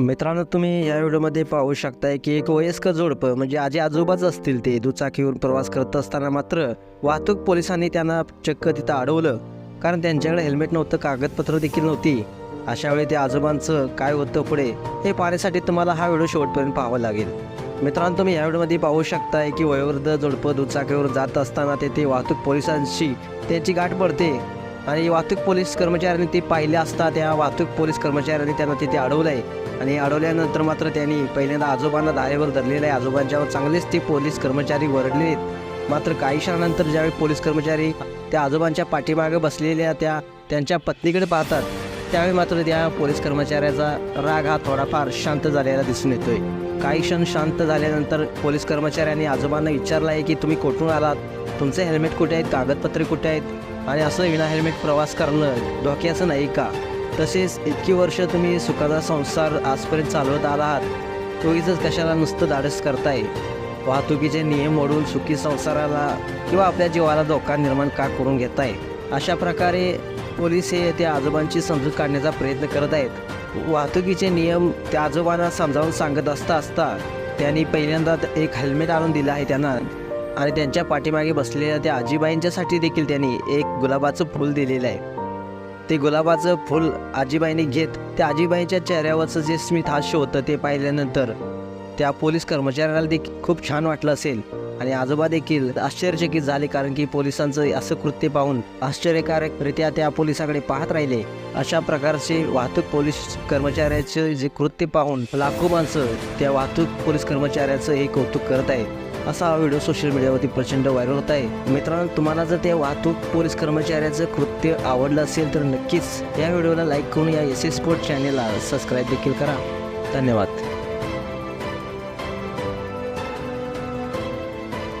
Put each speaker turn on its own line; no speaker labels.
मित्रांनो तुम्ही या व्हिडिओमध्ये पाहू शकताय की एक वयस्कर जोडपं म्हणजे आजी आजोबाच असतील ते दुचाकीवरून प्रवास करत असताना मात्र वाहतूक पोलिसांनी त्यांना चक्क तिथं अडवलं. कारण त्यांच्याकडे हेल्मेट नव्हतं कागदपत्र देखील नव्हती. अशा वेळी त्या आजोबांचं काय होतं पुढे हे पाहण्यासाठी तुम्हाला हा व्हिडिओ शेवटपर्यंत पाहावा लागेल. मित्रांनो तुम्ही या व्हिडिओमध्ये पाहू शकताय की वयोवृद्ध जोडपं दुचाकीवर जात असताना तेथे वाहतूक पोलिसांशी त्यांची गाठ पडते. आणि वाहतूक पोलीस कर्मचाऱ्यांनी ते पाहिले असता त्या वाहतूक पोलीस कर्मचाऱ्यांनी त्यांना तिथे अडवलंय. आणि अडवल्यानंतर मात्र त्यांनी पहिल्यांदा आजोबांना दारेवर धरलेलं आहे. आजोबांच्यावर चांगलेच ते पोलीस कर्मचारी वरडले आहेत. मात्र काही क्षणानंतर ज्यावेळी पोलीस कर्मचारी त्या आजोबांच्या पाठीमागे बसलेल्या त्या त्यांच्या पत्नीकडे पाहतात त्यावेळी मात्र त्या पोलीस कर्मचाऱ्याचा राग हा थोडाफार शांत झालेला दिसून येतोय. काही क्षण शांत झाल्यानंतर पोलीस कर्मचाऱ्यांनी आजोबांना विचारलं आहे की तुम्ही कुठून आलात? तुमचे हेल्मेट कुठे आहेत कागदपत्रे कुठे आहेत? आणि असं विना हेल्मेट प्रवास करणं धोक्याचं नाही का? तसेच इतकी वर्ष तुम्ही सुखाचा संसार आजपर्यंत चालवत आला आहात इथंच कशाला नुसतं धाडस करताय? वाहतुकीचे नियम मोडून सुखी संसाराला किंवा आपल्या जीवाला धोका निर्माण का करून घेत आहे अशा प्रकारे पोलीस हे त्या आजोबांची समजूत काढण्याचा प्रयत्न करत आहेत. वाहतुकीचे नियम त्या आजोबांना समजावून सांगत असता असता त्यांनी पहिल्यांदा एक हेल्मेट आणून दिलं आहे त्यांना. आणि त्यांच्या पाठीमागे बसलेल्या त्या आजीबाईंच्यासाठी देखील त्यांनी एक गुलाबाचं फूल दिलेलं आहे. ते गुलाबाचं फूल आजीबाईंनी घेत त्या आजीबाईंच्या चेहऱ्यावरचं जे स्मित हास्य होतं ते पाहिल्यानंतर त्या पोलीस कर्मचाऱ्याला देखील खूप छान वाटलं असेल. आणि आजोबा देखील आश्चर्यचकित झाले कारण की पोलिसांचं असं कृत्य पाहून आश्चर्यकारकरित्या त्या पोलिसाकडे पाहत राहिले. अशा प्रकारचे वाहतूक पोलीस कर्मचाऱ्याचे जे कृत्य पाहून लाखो माणसं त्या वाहतूक पोलीस कर्मचाऱ्याचं हे कौतुक करत आहे असा हा व्हिडिओ सोशल मीडियावरती प्रचंड व्हायरल होत आहे. मित्रांनो तुम्हाला जर त्या वाहतूक पोलीस कर्मचाऱ्याचं कृत्य आवडलं असेल तर नक्कीच या व्हिडिओला लाईक करून या एस एस स्पोर्ट चॅनेलला सबस्क्राईब देखील करा. धन्यवाद.